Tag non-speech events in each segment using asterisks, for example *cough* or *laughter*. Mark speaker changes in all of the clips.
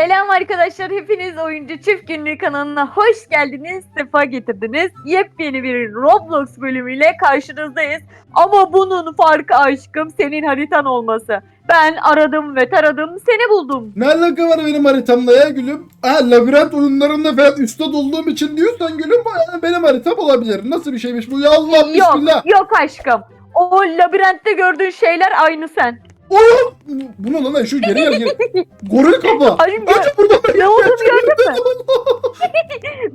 Speaker 1: Selam arkadaşlar. Hepiniz Oyuncu Çift Günlüğü kanalına hoş geldiniz. Sefa getirdiniz. Yepyeni bir Roblox bölümüyle karşınızdayız. Ama bunun farkı aşkım senin haritan olması. Ben aradım ve taradım seni buldum.
Speaker 2: Ne alaka var benim haritamla ya gülüm? Ha labirent oyunlarında falan üstte olduğum için diyorsan gülüm yani benim haritam olabilir. Nasıl bir şeymiş bu ya Allah
Speaker 1: Yok
Speaker 2: bismillah.
Speaker 1: yok aşkım. O labirentte gördüğün şeyler aynı sen.
Speaker 2: Oğlum bu ne lan lan? şu geri gel geri. Goril kafa. *laughs*
Speaker 1: Hacım gör-
Speaker 2: Hacı burada
Speaker 1: ne olduğunu gördün mü?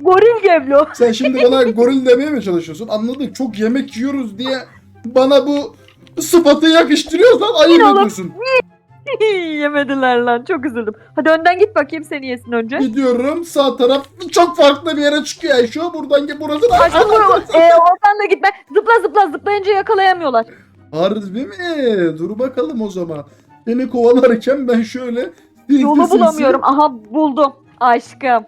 Speaker 1: *laughs* Goril Geblo.
Speaker 2: Sen şimdi bana goril demeye mi çalışıyorsun? Anladık çok yemek yiyoruz diye bana bu sıfatı yakıştırıyorsan ayıp
Speaker 1: oğlum.
Speaker 2: ediyorsun. *laughs*
Speaker 1: Yemediler lan çok üzüldüm. Hadi önden git bakayım seni yesin önce.
Speaker 2: Gidiyorum sağ taraf çok farklı bir yere çıkıyor şu buradan gel burası da.
Speaker 1: Aşkım. Ee, oradan da gitme. Zıpla zıpla zıplayınca yakalayamıyorlar.
Speaker 2: Harbi mi? Dur bakalım o zaman. Seni kovalarken ben şöyle
Speaker 1: Yolu bulamıyorum. Aha buldum. Aşkım.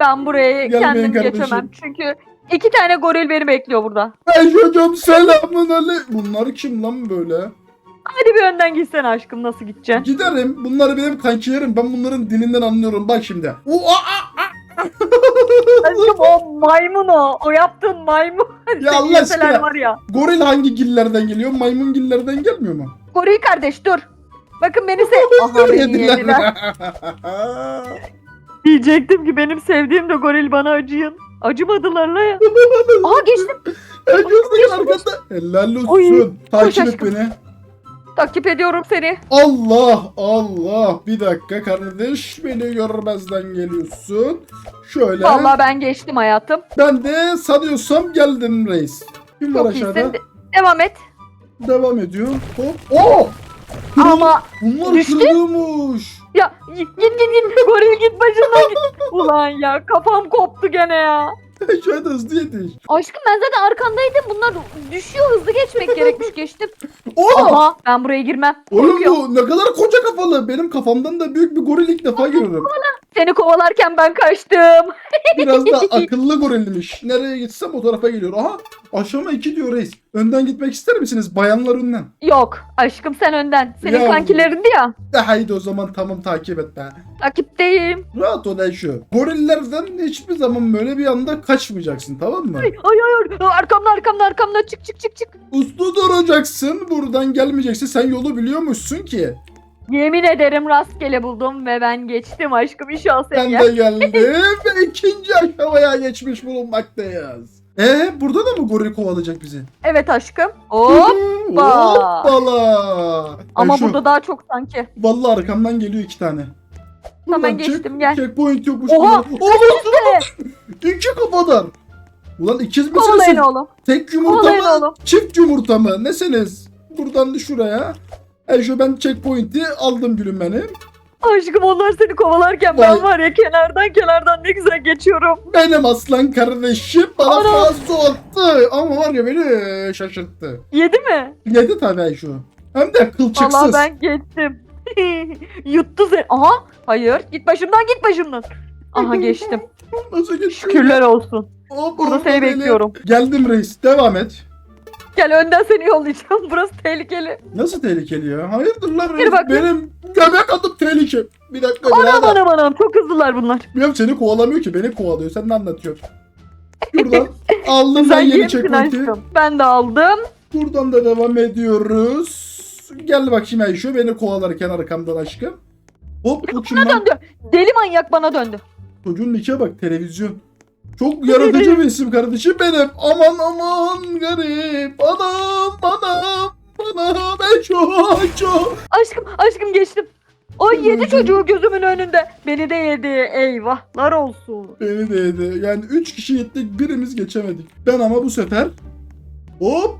Speaker 1: Ben buraya
Speaker 2: Gel
Speaker 1: kendim
Speaker 2: kardeşim.
Speaker 1: geçemem. Çünkü iki tane goril beni bekliyor burada.
Speaker 2: Ay çocuğum selamun aleyküm. Bunlar kim lan böyle?
Speaker 1: Hadi bir önden gitsene aşkım nasıl gideceksin?
Speaker 2: Giderim. Bunlar benim kankilerim. Ben bunların dilinden anlıyorum. Bak şimdi. A, a,
Speaker 1: aşkım *laughs* o maymun o. O yaptığın maymun. *laughs*
Speaker 2: Ya Allah
Speaker 1: yeseler
Speaker 2: aşkına.
Speaker 1: var ya.
Speaker 2: goril hangi gillerden geliyor? Maymun gillerden gelmiyor mu?
Speaker 1: Goril kardeş dur. Bakın beni sev... *laughs* Aha beni
Speaker 2: Yediler.
Speaker 1: Diyecektim ki benim sevdiğim de goril bana acıyın. Acımadılar la ya. Aha geçtim.
Speaker 2: Herkes arkada. Helal olsun.
Speaker 1: Oy,
Speaker 2: Takip et beni.
Speaker 1: Takip ediyorum seni.
Speaker 2: Allah Allah. Bir dakika kardeş. Beni görmezden geliyorsun. Şöyle.
Speaker 1: Vallahi ben geçtim hayatım.
Speaker 2: Ben de sanıyorsam geldim reis. Kim var
Speaker 1: Çok
Speaker 2: aşağıda?
Speaker 1: iyisin. De- Devam et.
Speaker 2: Devam ediyor. Hop. Oo! Kırıl-
Speaker 1: Ama
Speaker 2: Bunlar
Speaker 1: düştü.
Speaker 2: kırılıyormuş.
Speaker 1: ya git git git git. goril git başından git. *laughs* Ulan ya kafam koptu gene ya. *laughs*
Speaker 2: Şöyle hızlı yetiş.
Speaker 1: Aşkım ben zaten arkandaydım. Bunlar düşüyor hızlı geçmek gerekmiş geçtim.
Speaker 2: Oo!
Speaker 1: Aha ben buraya girmem.
Speaker 2: Oğlum
Speaker 1: Korkuyorum.
Speaker 2: bu ne kadar koca kafalı. Benim kafamdan da büyük bir goril ilk defa görüyorum.
Speaker 1: Seni kovalarken ben kaçtım. *laughs*
Speaker 2: Biraz da akıllı gorilmiş. Nereye gitsem o tarafa geliyor. Aha aşama 2 diyor reis. Önden gitmek ister misiniz? Bayanlar önden.
Speaker 1: Yok aşkım sen önden. Senin
Speaker 2: Ya.
Speaker 1: kankilerindi ya.
Speaker 2: De haydi o zaman tamam takip et be.
Speaker 1: Takipteyim.
Speaker 2: Rahat ol Ayşe. Gorillerden hiçbir zaman böyle bir anda kaçmayacaksın tamam mı?
Speaker 1: Ay ay ay. Arkamda arkamda arkamda çık çık çık çık.
Speaker 2: Uslu duracaksın. Buradan gelmeyeceksin. Sen yolu biliyormuşsun ki.
Speaker 1: Yemin ederim rastgele buldum ve ben geçtim aşkım inşallah seni
Speaker 2: Ben de geldim ve ikinci aşamaya geçmiş bulunmaktayız. Ee burada da mı goril kovalayacak bizi?
Speaker 1: Evet aşkım. Hop.
Speaker 2: Hoppala.
Speaker 1: Ama
Speaker 2: Ayşe,
Speaker 1: burada daha çok sanki.
Speaker 2: Vallahi arkamdan geliyor iki tane. Buradan
Speaker 1: geçtim,
Speaker 2: check-
Speaker 1: gel.
Speaker 2: Checkpoint yokmuş.
Speaker 1: Oha!
Speaker 2: Oğlum iki kafadan. Ulan ikiz misiniz?
Speaker 1: Kovalayın oğlum.
Speaker 2: Tek yumurta
Speaker 1: Kovalayın
Speaker 2: mı?
Speaker 1: oğlum.
Speaker 2: Çift yumurta mı? Nesiniz? Buradan da şuraya. Ayşe ben checkpoint'i aldım gülüm benim.
Speaker 1: Aşkım onlar seni kovalarken ben
Speaker 2: Vay.
Speaker 1: var ya kenardan kenardan ne güzel geçiyorum.
Speaker 2: Benim aslan kardeşim bana
Speaker 1: Ana!
Speaker 2: fazla attı. Ama var ya beni şaşırttı.
Speaker 1: Yedi mi?
Speaker 2: Yedi tabii Ayşe. Hem de kılçıksız.
Speaker 1: Vallahi ben geçtim. *laughs* Yuttu seni. Aha hayır git başımdan git başımdan. Aha geçtim. *laughs*
Speaker 2: Nasıl?
Speaker 1: Şükürler olsun.
Speaker 2: Hop,
Speaker 1: Burada
Speaker 2: hop,
Speaker 1: seni
Speaker 2: böyle.
Speaker 1: bekliyorum.
Speaker 2: Geldim reis. Devam et.
Speaker 1: Gel önden seni yollayacağım. *laughs* Burası tehlikeli.
Speaker 2: Nasıl tehlikeli ya? Hayırdır lan
Speaker 1: Gel
Speaker 2: reis?
Speaker 1: bakayım.
Speaker 2: Benim göbek atıp tehlike. Bir dakika
Speaker 1: Anam
Speaker 2: birader.
Speaker 1: anam anam çok hızlılar bunlar.
Speaker 2: Bilmiyorum seni kovalamıyor ki. Beni kovalıyor. Sen ne anlatıyorsun? Şuradan aldım ben yeni checkpoint'i.
Speaker 1: aşkım. Ben de aldım.
Speaker 2: Buradan da devam ediyoruz. Gel bakayım Ayşe. Beni kovalarken arkamdan aşkım. Hop kim
Speaker 1: Bana döndü. Deli manyak bana döndü.
Speaker 2: Çocuğun nike bak televizyon. Çok yaratıcı bir isim kardeşim benim. Aman aman garip. Anam anam anam Ayşe Ayşe.
Speaker 1: Aşkım aşkım geçtim. O yedi çocuğu gözümün önünde. Beni de yedi. Eyvahlar olsun.
Speaker 2: Beni de yedi. Yani 3 kişi gittik birimiz geçemedik. Ben ama bu sefer hop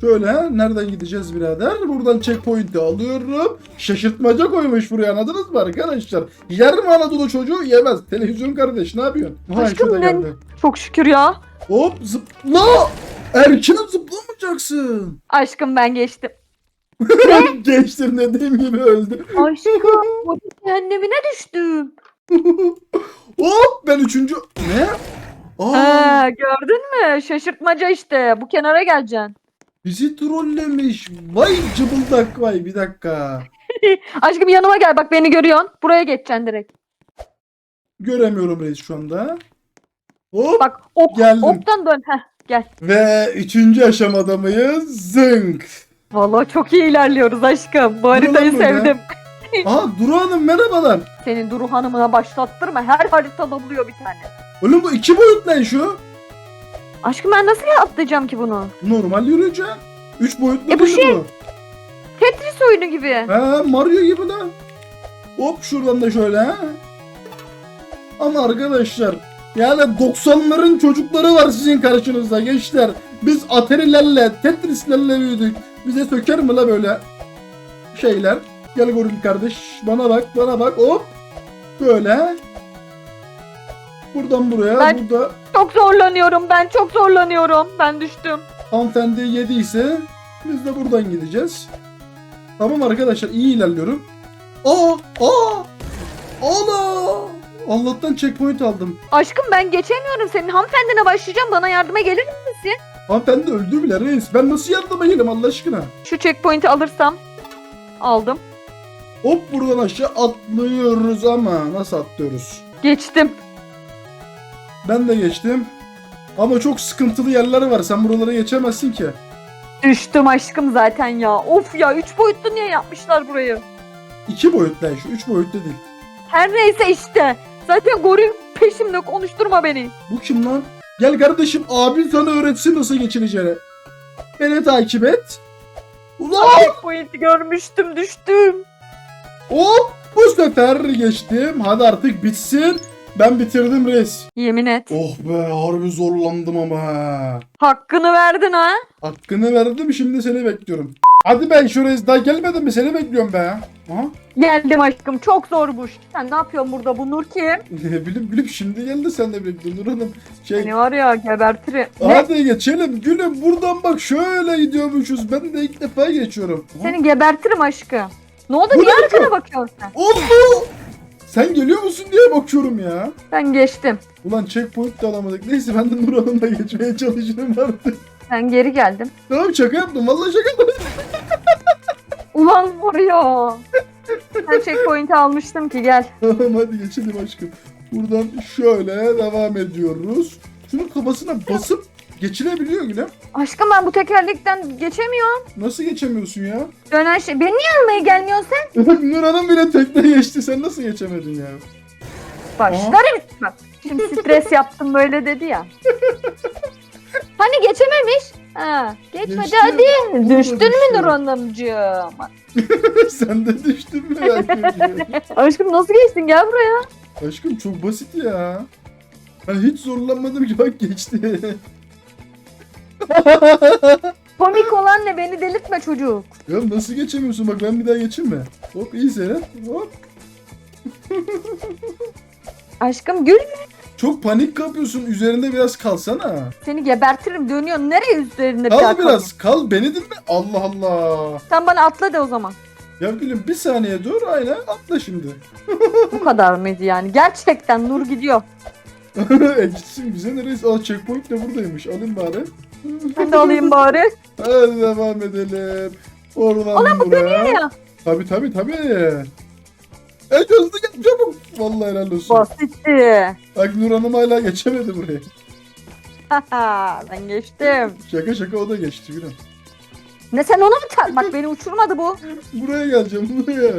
Speaker 2: şöyle nereden gideceğiz birader? Buradan checkpoint'i alıyorum. Şaşırtmaca koymuş buraya anladınız mı arkadaşlar? Yer mi Anadolu çocuğu? Yemez. Televizyon kardeş ne yapıyorsun?
Speaker 1: Aşkım, ben-
Speaker 2: geldi.
Speaker 1: Çok şükür ya.
Speaker 2: Hop zıpla. Erkin'im zıplamayacaksın.
Speaker 1: Aşkım ben geçtim. *laughs*
Speaker 2: Geçtim dediğim gibi öldü.
Speaker 1: Aşkım *laughs* o cehennemine düştüm. *laughs*
Speaker 2: Hop ben üçüncü. Ne? Aa,
Speaker 1: Ha, gördün mü? Şaşırtmaca işte. Bu kenara geleceksin.
Speaker 2: Bizi trollemiş. Vay cıbıldak vay bir dakika. *laughs*
Speaker 1: Aşkım yanıma gel bak beni görüyorsun. Buraya geçeceksin direkt.
Speaker 2: Göremiyorum reis şu anda. Hop
Speaker 1: Bak ok,
Speaker 2: Geldim.
Speaker 1: oktan dön. Heh, gel.
Speaker 2: ve üçüncü aşamada mıyız? Zınk.
Speaker 1: Vallahi çok iyi ilerliyoruz aşkım. Bu haritayı
Speaker 2: böyle.
Speaker 1: sevdim.
Speaker 2: Aha Duru Hanım merhabalar.
Speaker 1: Senin Duru Hanım'ına başlattırma. Her haritada oluyor bir tane.
Speaker 2: Oğlum bu iki boyut ne şu?
Speaker 1: Aşkım ben nasıl atlayacağım ki bunu?
Speaker 2: Normal yürüyeceğim. Üç boyutlu
Speaker 1: E bu
Speaker 2: değil
Speaker 1: şey-
Speaker 2: bu.
Speaker 1: Tetris oyunu gibi.
Speaker 2: Ha Mario gibi lan. Hop şuradan da şöyle ha. Ama arkadaşlar yani 90'ların çocukları var sizin karşınızda gençler. Biz Atari'lerle, Tetris'lerle büyüdük. Bize söker mi la böyle şeyler? Gel goril kardeş bana bak bana bak hop. Böyle. Buradan buraya
Speaker 1: Ben-
Speaker 2: burada
Speaker 1: Çok zorlanıyorum ben çok zorlanıyorum. Ben düştüm.
Speaker 2: hanımefendi yediyse biz de buradan gideceğiz. Tamam arkadaşlar iyi ilerliyorum. Aa! Aa! Ana! Allah'tan checkpoint aldım.
Speaker 1: Aşkım ben geçemiyorum. Senin hanımefendine başlayacağım. Bana yardıma gelir misin?
Speaker 2: Hanımefendi öldü bile reis. Ben nasıl yardıma geleyim Allah aşkına?
Speaker 1: Şu checkpoint'i alırsam. Aldım.
Speaker 2: Hop buradan aşağı atlıyoruz ama nasıl atlıyoruz?
Speaker 1: Geçtim.
Speaker 2: Ben de geçtim. Ama çok sıkıntılı yerler var. Sen buralara geçemezsin ki.
Speaker 1: Düştüm aşkım zaten ya. Of ya 3 boyutlu niye yapmışlar burayı?
Speaker 2: İki boyutlu şu. Üç boyutlu değil.
Speaker 1: Her neyse işte. Zaten goril peşimde konuşturma beni.
Speaker 2: Bu kim lan? Gel kardeşim abin sana öğretsin nasıl geçileceğini. Beni takip et. Ulan!
Speaker 1: Checkpoint'i görmüştüm düştüm.
Speaker 2: Hop bu sefer geçtim. Hadi artık bitsin. Ben bitirdim reis.
Speaker 1: Yemin et.
Speaker 2: Oh be harbi zorlandım ama. ha.
Speaker 1: Hakkını verdin ha.
Speaker 2: Hakkını verdim şimdi seni bekliyorum. Hadi ben şu reis daha gelmedin mi seni bekliyorum be. Aha.
Speaker 1: Geldim aşkım çok zormuş. Sen ne yapıyorsun burada bu Nur kim? *laughs*
Speaker 2: bilip bilip şimdi geldi sen de bekle Nur Hanım. Şey,
Speaker 1: Seni var ya gebertirim. Ne?
Speaker 2: hadi geçelim gülüm buradan bak şöyle gidiyormuşuz. Ben de ilk defa geçiyorum. Aha.
Speaker 1: Seni gebertirim aşkım. Ne oldu
Speaker 2: Bu
Speaker 1: niye
Speaker 2: ne
Speaker 1: arkana bakıyorsun sen?
Speaker 2: Allah! Sen geliyor musun diye bakıyorum ya.
Speaker 1: Ben geçtim.
Speaker 2: Ulan checkpoint de alamadık. Neyse ben de Nur Hanım'la geçmeye çalışırım artık.
Speaker 1: Ben geri geldim.
Speaker 2: Tamam şaka yaptım. Vallahi şaka yaptım.
Speaker 1: Ulan vuruyor. Ben checkpoint'i almıştım ki gel.
Speaker 2: Tamam hadi geçelim aşkım. Buradan şöyle devam ediyoruz. Şunun kafasına basıp geçilebiliyor Gülem.
Speaker 1: Aşkım ben bu tekerlekten geçemiyorum.
Speaker 2: Nasıl geçemiyorsun ya?
Speaker 1: Dönen şey. Beni niye almaya gelmiyorsun sen? *laughs*
Speaker 2: Nur Hanım bile tekne geçti. Sen nasıl geçemedin ya?
Speaker 1: Başlarım. Bak şimdi stres *laughs* yaptım böyle dedi ya. Hani geçememiş? Ha, geçmedi
Speaker 2: Geçti.
Speaker 1: hadi. Düştün mü
Speaker 2: düştü.
Speaker 1: Nur Hanımcığım? *laughs*
Speaker 2: Sen de düştün mü ya?
Speaker 1: Aşkım nasıl geçtin gel buraya.
Speaker 2: aşkım çok basit ya. Ben hiç zorlanmadım ki bak geçti. *laughs*
Speaker 1: Komik olan ne beni delirtme çocuk.
Speaker 2: ya nasıl geçemiyorsun? Bak ben bir daha geçeyim mi? Hop iyi seyret. Hop. *laughs*
Speaker 1: Aşkım gül
Speaker 2: Çok panik yapıyorsun. Üzerinde biraz kalsana.
Speaker 1: seni gebertirim dönüyorsun. Nereye üzerinde
Speaker 2: Kal biraz. Kal beni dinle. Allah Allah.
Speaker 1: Sen bana atla de o zaman.
Speaker 2: Ya gülüm bir saniye dur. Aynen atla şimdi.
Speaker 1: Bu kadar mıydı yani? Gerçekten Nur gidiyor. *laughs*
Speaker 2: e gitsin bize neresi? Aa checkpoint de buradaymış. Alayım bari.
Speaker 1: Ben de alayım bari.
Speaker 2: Hadi devam edelim. Oradan
Speaker 1: Ulan bu
Speaker 2: buraya.
Speaker 1: dönüyor ya.
Speaker 2: Tabi tabi tabi. E hızlı gel çabuk. Vallahi helal olsun.
Speaker 1: Basitti.
Speaker 2: Bak Nur Hanım hala geçemedi burayı.
Speaker 1: ben geçtim.
Speaker 2: Şaka şaka o da geçti gülüm.
Speaker 1: Ne sen ona mı tak? Bak beni uçurmadı bu.
Speaker 2: Buraya geleceğim buraya.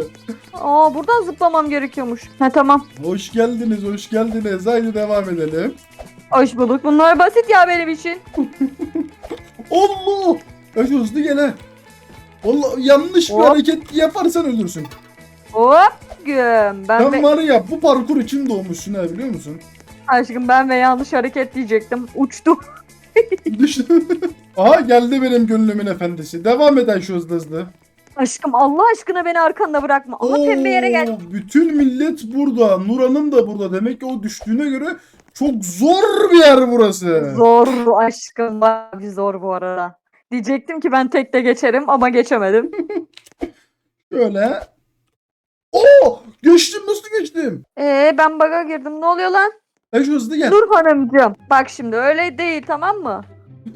Speaker 1: Aa buradan zıplamam gerekiyormuş. Ha tamam.
Speaker 2: Hoş geldiniz hoş geldiniz. Haydi devam edelim.
Speaker 1: Hoş bulduk. Bunlar basit ya benim için.
Speaker 2: Allah! Şu hızlı gel ha. Vallahi yanlış bir
Speaker 1: Hop.
Speaker 2: hareket yaparsan ölürsün.
Speaker 1: Hop güm. Ben
Speaker 2: Sen
Speaker 1: ve...
Speaker 2: var ya bu parkur için doğmuşsun ha biliyor musun?
Speaker 1: Aşkım ben ve yanlış hareket diyecektim. Uçtu.
Speaker 2: Düştün. *laughs* Aha geldi benim gönlümün efendisi. Devam eden şu hızlı hızlı.
Speaker 1: Aşkım Allah aşkına beni arkanda bırakma. Ama pembe yere gel.
Speaker 2: Oo, Bütün millet burada. Nur Hanım da burada. Demek ki o düştüğüne göre çok zor bir yer burası.
Speaker 1: Zor aşkım. Bir zor bu arada. Diyecektim ki ben tek de geçerim ama geçemedim. *laughs*
Speaker 2: Şöyle. Oo! Geçtim nasıl geçtim?
Speaker 1: Ee ben baga girdim. Ne oluyor lan?
Speaker 2: E şu hızlı gel.
Speaker 1: Nur hanımcığım. Bak şimdi öyle değil tamam mı? *laughs*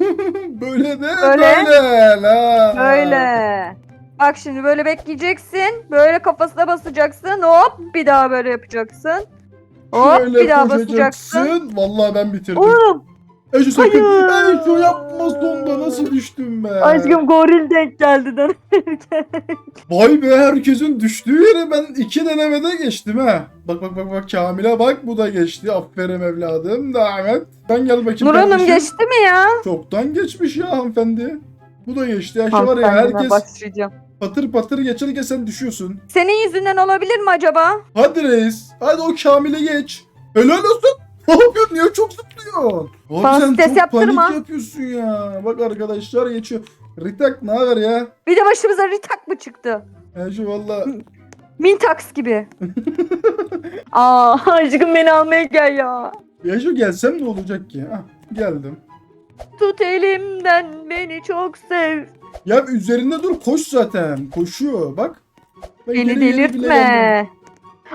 Speaker 2: böyle de
Speaker 1: Böyle.
Speaker 2: böyle. La.
Speaker 1: Böyle. Bak şimdi böyle bekleyeceksin. Böyle kafasına basacaksın. Hop bir daha böyle yapacaksın. Hop
Speaker 2: Şöyle
Speaker 1: bir daha basacaksın.
Speaker 2: koşacaksın. Vallahi ben bitirdim.
Speaker 1: Oğlum
Speaker 2: Eşo sakın.
Speaker 1: Hayır.
Speaker 2: Eşo yapma sonda nasıl düştüm be.
Speaker 1: aşkım goril denk geldi. *laughs*
Speaker 2: Vay be herkesin düştüğü yere ben iki denemede geçtim ha. Bak bak bak bak Kamil'e bak bu da geçti. Aferin evladım. Devam et. Ben gel bakayım.
Speaker 1: Nur Hanım
Speaker 2: kardeşim.
Speaker 1: geçti mi ya?
Speaker 2: Çoktan geçmiş ya hanımefendi. Bu da geçti. Ya şu var ya
Speaker 1: Hanımefendime
Speaker 2: herkes
Speaker 1: başlayacağım.
Speaker 2: Patır patır geçerken sen düşüyorsun.
Speaker 1: Senin yüzünden olabilir mi acaba?
Speaker 2: Hadi reis. Hadi o Kamil'e geç. Helal olsun. *laughs* Ne yapıyorsun? Niye çok zıplıyorsun? Abi
Speaker 1: Bana
Speaker 2: sen
Speaker 1: stres
Speaker 2: çok
Speaker 1: yaptırma.
Speaker 2: panik yapıyorsun ya. Bak arkadaşlar geçiyor. Ritak ne haber ya?
Speaker 1: Bir de başımıza ritak mı çıktı?
Speaker 2: Ya şu valla
Speaker 1: Mintax gibi. *laughs* Aa aşkım beni almaya gel ya.
Speaker 2: şu gelsem ne olacak ki? Ah, geldim.
Speaker 1: Tut elimden beni çok sev.
Speaker 2: Ya üzerinde dur koş zaten. Koşuyor bak. Ben
Speaker 1: Beni delirtme.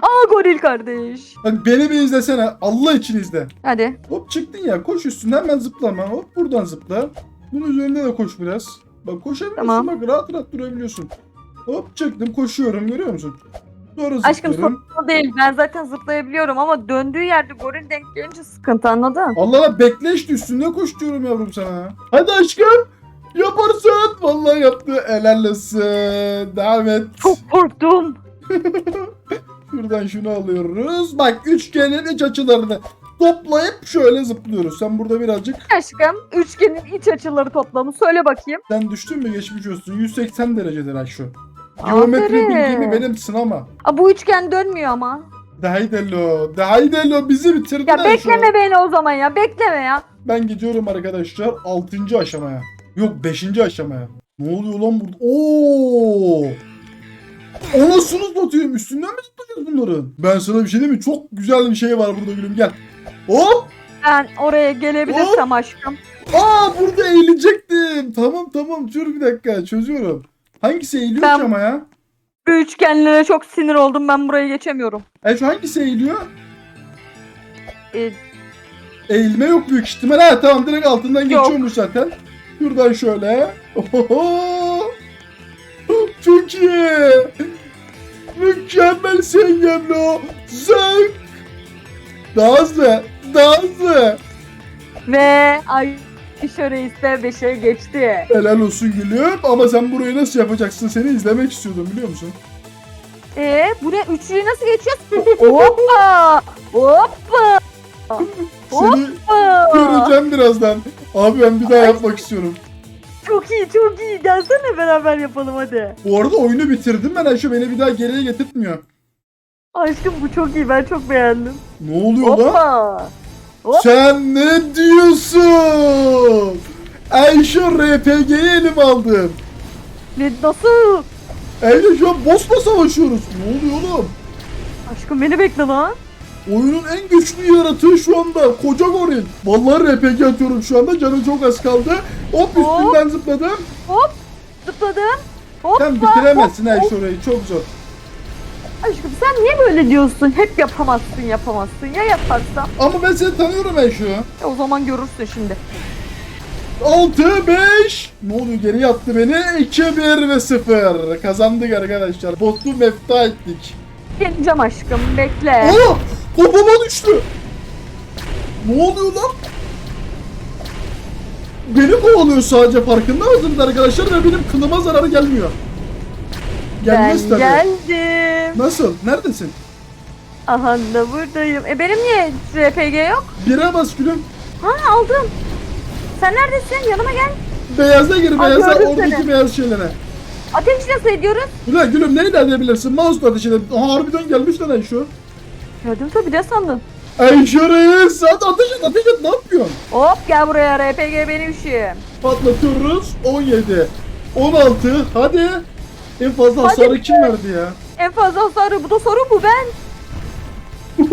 Speaker 1: Aa goril kardeş.
Speaker 2: Bak beni bir izlesene. Allah için izle.
Speaker 1: Hadi.
Speaker 2: Hop çıktın ya koş üstüne hemen zıplama. Hop buradan zıpla. Bunun üzerinde de koş biraz. Bak koşabiliyorsun
Speaker 1: Tamam.
Speaker 2: bak rahat rahat durabiliyorsun. Hop çıktım koşuyorum görüyor musun? Sonra
Speaker 1: Aşkım
Speaker 2: zıplıyorum.
Speaker 1: sorun değil. Ben zaten zıplayabiliyorum ama döndüğü yerde goril denk gelince sıkıntı anladın?
Speaker 2: Allah Allah bekle işte üstünde koş diyorum yavrum sana. Hadi aşkım. Yaparsın. Vallahi yaptı. Helal olsun. Devam et.
Speaker 1: Çok korktum. *laughs*
Speaker 2: Şuradan şunu alıyoruz. Bak üçgenin iç açılarını toplayıp şöyle zıplıyoruz. Sen burada birazcık
Speaker 1: Aşkım üçgenin iç açıları toplamı söyle bakayım.
Speaker 2: sen düştün mü geçmiş olsun. 180 derecedir aşağı. Geometri
Speaker 1: Aferin.
Speaker 2: bilgimi benim sınama.
Speaker 1: Aa, bu üçgen dönmüyor ama.
Speaker 2: Dahidelo, Dahidelo bizi bitirdin
Speaker 1: Ya bekleme beni o zaman ya bekleme ya.
Speaker 2: Ben gidiyorum arkadaşlar 6. aşamaya. Yok 5. aşamaya. Ne oluyor lan burada? Oo! Anasını satayım. Üstünden mi zıplayacağız bunların? Ben sana bir şey diyeyim mi? Çok güzel bir şey var burada gülüm gel. Hop!
Speaker 1: Ben oraya gelebilirsem aşkım.
Speaker 2: Aa burada eğilecektim. Tamam tamam dur bir dakika çözüyorum. Hangisi eğiliyor
Speaker 1: Ben-
Speaker 2: ki ama ya?
Speaker 1: Bu üçgenlere çok sinir oldum ben buraya geçemiyorum.
Speaker 2: E şu hangisi eğiliyor?
Speaker 1: Ee,
Speaker 2: Eğilme yok büyük ihtimal. Ha tamam direkt altından
Speaker 1: Yok.
Speaker 2: geçiyormuş zaten. Şuradan şöyle. Ohoho. Çok iyi. Mükemmel Sengemlo. Zınk. Daha hızlı. Daha hızlı.
Speaker 1: ve ay Ayşe Reis de 5'e geçti.
Speaker 2: Helal olsun gülüm. Ama sen burayı nasıl yapacaksın? Seni izlemek istiyordum biliyor musun?
Speaker 1: Ee, buraya üçlüyü nasıl geçiyoruz? Hoppa! Hoppa! *laughs*
Speaker 2: Seni göreceğim birazdan. Abi ben bir daha yapmak istiyorum.
Speaker 1: Çok iyi çok iyi. Gelsene beraber yapalım hadi.
Speaker 2: Bu arada oyunu bitirdim ben Ayşe. Beni bir daha geriye getirtmiyor.
Speaker 1: Aşkım bu çok iyi. Ben çok beğendim.
Speaker 2: Ne oluyor lan?
Speaker 1: Hoppa! Hop.
Speaker 2: Sen ne diyorsun? Ayşe RPG'yi elim aldım.
Speaker 1: Ne, nasıl?
Speaker 2: Ayşe şu an boss'la savaşıyoruz. Ne oluyor oğlum?
Speaker 1: Aşkım beni bekle lan.
Speaker 2: Oyunun en güçlü yaratığı şu anda. Koca goril. Vallahi RPG atıyorum şu anda. Canım çok az kaldı. Hop üstünden zıpladım.
Speaker 1: Zıpladım. Hoppa!
Speaker 2: Sen bitiremezsin
Speaker 1: hop, hop.
Speaker 2: orayı. Çok zor.
Speaker 1: Aşkım sen niye böyle diyorsun? Hep yapamazsın yapamazsın. Ya yaparsam?
Speaker 2: Ama ben seni tanıyorum Ayşe.
Speaker 1: E, o zaman görürsün şimdi.
Speaker 2: 6 5 Ne oluyor geri yattı beni 2 1 ve 0 Kazandık arkadaşlar Botu mefta ettik
Speaker 1: Geleceğim aşkım bekle.
Speaker 2: Aa kafama düştü Ne oluyor lan Beni kovalıyor sadece farkında mısınız arkadaşlar ve benim kılıma zararı gelmiyor Gelmez
Speaker 1: ben
Speaker 2: tabii
Speaker 1: geldim.
Speaker 2: Nasıl neredesin
Speaker 1: Aha da buradayım. E benim niye RPG yok?
Speaker 2: Bire bas gülüm
Speaker 1: Ha aldım. Sen neredesin? Yanıma gel.
Speaker 2: Beyaza gir beyaza oradaki
Speaker 1: seni.
Speaker 2: beyaz şeylere
Speaker 1: Ateş nasıl ediyoruz?
Speaker 2: Ulan gülüm neyle edebilirsin mouse'la ateş edebilirsin harbiden gelmiş lan şu
Speaker 1: Gördüm tabii ne sandın?
Speaker 2: Ayşe Reis hadi ateş et ateş et ne yapıyorsun
Speaker 1: Hop gel buraya RPG benim işim.
Speaker 2: Patlatıyoruz. 17. 16. Hadi. En fazla
Speaker 1: Hadi
Speaker 2: hasarı
Speaker 1: be.
Speaker 2: kim verdi ya?
Speaker 1: En fazla hasarı bu da soru bu ben. *laughs*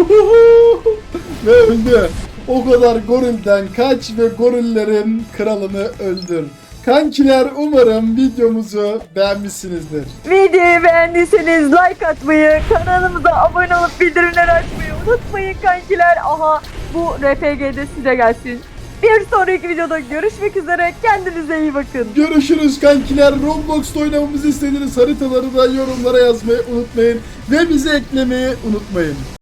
Speaker 2: ve öldü. O kadar gorilden kaç ve gorillerin kralını öldür. Kankiler umarım videomuzu beğenmişsinizdir.
Speaker 1: Videoyu beğendiyseniz like atmayı, kanalımıza abone olup bildirimleri açmayı unutmayın kankiler. Aha bu RPG'de size gelsin. Bir sonraki videoda görüşmek üzere. Kendinize iyi bakın.
Speaker 2: Görüşürüz kankiler. Roblox'ta oynamamızı istediğiniz haritaları da yorumlara yazmayı unutmayın. Ve bizi eklemeyi unutmayın.